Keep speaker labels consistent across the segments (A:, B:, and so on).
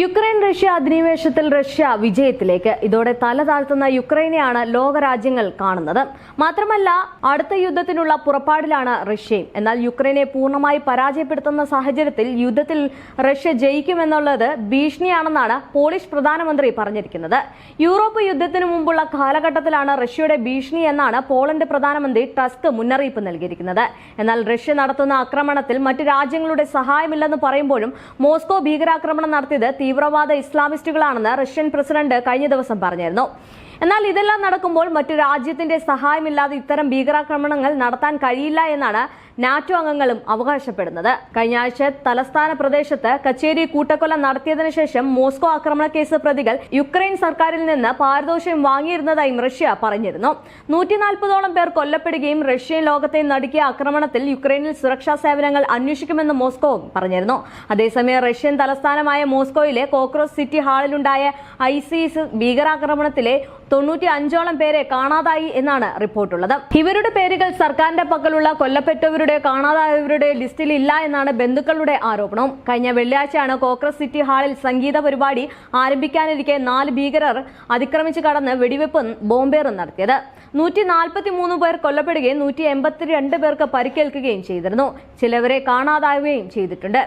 A: Ukraine Russia അധിനിവേശത്തിൽ Russia വിജയത്തിലേക്ക്. ഇതോടെ തല താഴ്ത്തുന്ന യുക്രൈനെയാണ് ലോകരാജ്യങ്ങൾ കാണുന്നത്. മാത്രമല്ല അടുത്ത യുദ്ധത്തിനുള്ള പുറപ്പാടിലാണ് റഷ്യയും. എന്നാൽ യുക്രൈനെ പൂർണമായി പരാജയപ്പെടുത്തുന്ന സാഹചര്യത്തിൽ യുദ്ധത്തിൽ റഷ്യ ജയിക്കുമെന്നുള്ളത് ഭീഷണിയാണെന്നാണ് പോളിഷ് പ്രധാനമന്ത്രി പറഞ്ഞിരിക്കുന്നത്. യൂറോപ്പ് യുദ്ധത്തിനു മുമ്പുള്ള കാലഘട്ടത്തിലാണ് റഷ്യയുടെ ഭീഷണി എന്നാണ് പോളണ്ട് പ്രധാനമന്ത്രി ടസ്ക് മുന്നറിയിപ്പ് നൽകിയിരിക്കുന്നത്. എന്നാൽ റഷ്യ നടത്തുന്ന ആക്രമണത്തിൽ മറ്റ് രാജ്യങ്ങളുടെ സഹായമില്ലെന്ന് പറയുമ്പോഴും മോസ്കോ ഭീകരാക്രമണം നടത്തിയത് തീവ്രവാദ ഇസ്ലാമിസ്റ്റുകളാണെന്ന് റഷ്യൻ പ്രസിഡന്റ് കഴിഞ്ഞ ദിവസം പറഞ്ഞിരുന്നു. എന്നാൽ ഇതെല്ലാം നടക്കുമ്പോൾ മറ്റു രാജ്യത്തിന്റെ സഹായമില്ലാതെ ഇത്തരം ഭീകരാക്രമണങ്ങൾ നടത്താൻ കഴിയില്ല എന്നാണ് നാറ്റോ അംഗങ്ങളും അവകാശപ്പെടുന്നത്. കഴിഞ്ഞ ആഴ്ച തലസ്ഥാന പ്രദേശത്ത് കച്ചേരി കൂട്ടക്കൊല നടത്തിയതിനു ശേഷം മോസ്കോ ആക്രമണ കേസ് പ്രതികൾ യുക്രൈൻ സർക്കാരിൽ നിന്ന് പാരിതോഷികം വാങ്ങിയിരുന്നതായും റഷ്യ പറഞ്ഞിരുന്നു. നൂറ്റിനാൽപ്പതോളം പേർ കൊല്ലപ്പെടുകയും റഷ്യൻ ലോകത്തെ നടുക്കിയ ആക്രമണത്തിൽ യുക്രൈനിൽ സുരക്ഷാ സേവനങ്ങൾ അന്വേഷിക്കുമെന്ന് മോസ്കോ പറഞ്ഞിരുന്നു. അതേസമയം റഷ്യൻ തലസ്ഥാനമായ മോസ്കോയിലെ കോക്രോസ് സിറ്റി ഹാളിലുണ്ടായ ഐസിസ് ഭീകരാക്രമണത്തിലെ തൊണ്ണൂറ്റി അഞ്ചോളം പേരെ കാണാതായി എന്നാണ് റിപ്പോർട്ടുള്ളത്. ഇവരുടെ പേരുകൾ സർക്കാരിന്റെ പക്കലുള്ള കൊല്ലപ്പെട്ടവരുടെ കാണാതായവരുടെ ലിസ്റ്റിൽ ഇല്ല എന്നാണ് ബന്ധുക്കളുടെ ആരോപണം. കഴിഞ്ഞ വെള്ളിയാഴ്ചയാണ് കോക്രസ് സിറ്റി ഹാളിൽ സംഗീത പരിപാടി ആരംഭിക്കാനിരിക്കെ നാല് ഭീകരർ അതിക്രമിച്ച് കടന്ന് വെടിവെപ്പ് ബോംബേറും നടത്തിയത്. നൂറ്റി നാൽപ്പത്തി മൂന്ന് പേർ കൊല്ലപ്പെടുകയും നൂറ്റി എൺപത്തിരണ്ട് പേർക്ക് പരിക്കേൽക്കുകയും ചെയ്തിരുന്നു. ചിലവരെ കാണാതാവുകയും ചെയ്തിട്ടുണ്ട്.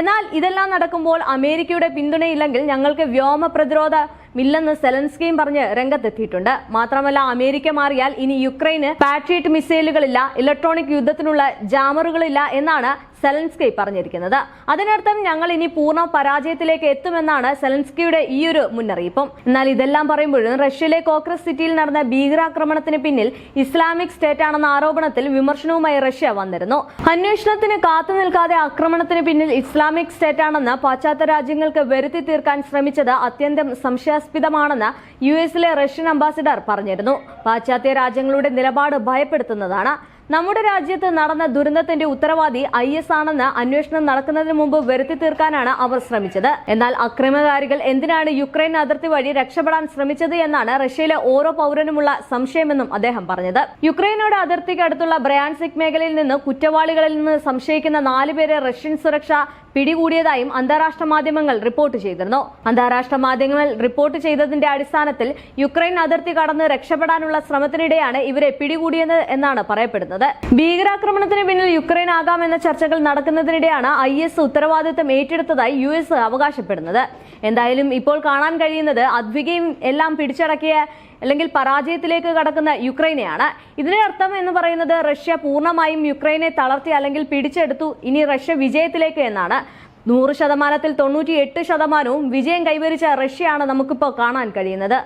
A: എന്നാൽ ഇതെല്ലാം നടക്കുമ്പോൾ അമേരിക്കയുടെ പിന്തുണയില്ലെങ്കിൽ ഞങ്ങൾക്ക് വ്യോമ പ്രതിരോധമില്ലെന്ന് സെലൻസ്കിയും പറഞ്ഞ് രംഗത്തെത്തിയിട്ടുണ്ട്. മാത്രമല്ല അമേരിക്ക മാറിയാൽ ഇനി യുക്രൈന് പാട്രിയറ്റ് മിസൈലുകളില്ല ഇലക്ട്രോണിക് യുദ്ധത്തിനുള്ള ജാമറുകളില്ല എന്നാണ് സെലൻസ്കി പറഞ്ഞിരിക്കുന്നത്. അതിനർത്ഥം ഞങ്ങൾ ഇനി പൂർണ പരാജയത്തിലേക്ക് എത്തുമെന്നാണ് സെലൻസ്കിയുടെ ഈ ഒരു മുന്നറിയിപ്പും. എന്നാൽ ഇതെല്ലാം പറയുമ്പോഴും റഷ്യയിലെ കോക്രസ് സിറ്റിയിൽ നടന്ന ഭീകരാക്രമണത്തിന് പിന്നിൽ ഇസ്ലാമിക് സ്റ്റേറ്റ് ആണെന്ന ആരോപണത്തിൽ വിമർശനവുമായി റഷ്യ വന്നിരുന്നു. അന്വേഷണത്തിന് കാത്തു നിൽക്കാതെ ആക്രമണത്തിന് പിന്നിൽ ഇസ്ലാമിക് സ്റ്റേറ്റ് ആണെന്ന് പാശ്ചാത്യ രാജ്യങ്ങൾക്ക് വരുത്തി തീർക്കാൻ ശ്രമിച്ചത് അത്യന്തം സംശയാസ്പദമാണെന്ന് യു എസിലെ റഷ്യൻ അംബാസിഡർ പറഞ്ഞിരുന്നു. പാശ്ചാത്യ രാജ്യങ്ങളുടെ നിലപാട് ഭയപ്പെടുത്തുന്നതാണ്. നമ്മുടെ രാജ്യത്ത് നടന്ന ദുരന്തത്തിന്റെ ഉത്തരവാദി ഐ എസ് ആണെന്ന് അന്വേഷണം നടക്കുന്നതിന് മുമ്പ് വരുത്തി തീർക്കാനാണ് അവർ ശ്രമിച്ചത്. എന്നാൽ അക്രമകാരികൾ എന്തിനാണ് യുക്രൈൻ അതിർത്തി വഴി രക്ഷപ്പെടാൻ ശ്രമിച്ചത് എന്നാണ് റഷ്യയിലെ ഓരോ പൗരനുമുള്ള സംശയമെന്നും അദ്ദേഹം പറഞ്ഞത്. യുക്രൈനോട് അതിർത്തിക്ക് അടുത്തുള്ള ബ്രയാൻസിക് മേഖലയിൽ നിന്ന് കുറ്റവാളികളിൽ നിന്ന് സംശയിക്കുന്ന നാലുപേരെ റഷ്യൻ സുരക്ഷ പിടികൂടിയതായും അന്താരാഷ്ട്ര മാധ്യമങ്ങൾ റിപ്പോർട്ട് ചെയ്തിരുന്നു. അന്താരാഷ്ട്ര മാധ്യമങ്ങൾ റിപ്പോർട്ട് ചെയ്തതിന്റെ അടിസ്ഥാനത്തിൽ യുക്രൈൻ അതിർത്തി കടന്ന് രക്ഷപ്പെടാനുള്ള ശ്രമത്തിനിടെയാണ് ഇവരെ പിടികൂടിയത് എന്നാണ് പറയപ്പെടുന്നത്. ഭീകരാക്രമണത്തിന് പിന്നിൽ യുക്രൈൻ ആകാമെന്ന ചർച്ചകൾ നടക്കുന്നതിനിടെയാണ് ഐ എസ് ഉത്തരവാദിത്തം ഏറ്റെടുത്തതായി യു എസ് അവകാശപ്പെടുന്നത്. എന്തായാലും ഇപ്പോൾ കാണാൻ കഴിയുന്നത് അദ്വികയും എല്ലാം പിടിച്ചടക്കിയ അല്ലെങ്കിൽ പരാജയത്തിലേക്ക് കടക്കുന്ന യുക്രൈനെയാണ്. ഇതിന്റെ അർത്ഥം എന്ന് പറയുന്നത് റഷ്യ പൂർണമായും യുക്രൈനെ തളർത്തി അല്ലെങ്കിൽ പിടിച്ചെടുത്തു. ഇനി റഷ്യ വിജയത്തിലേക്ക് എന്നാണ്. നൂറ് ശതമാനത്തിൽ തൊണ്ണൂറ്റി എട്ട് ശതമാനവും വിജയം കൈവരിച്ച റഷ്യയാണ് നമുക്കിപ്പോൾ കാണാൻ കഴിയുന്നത്.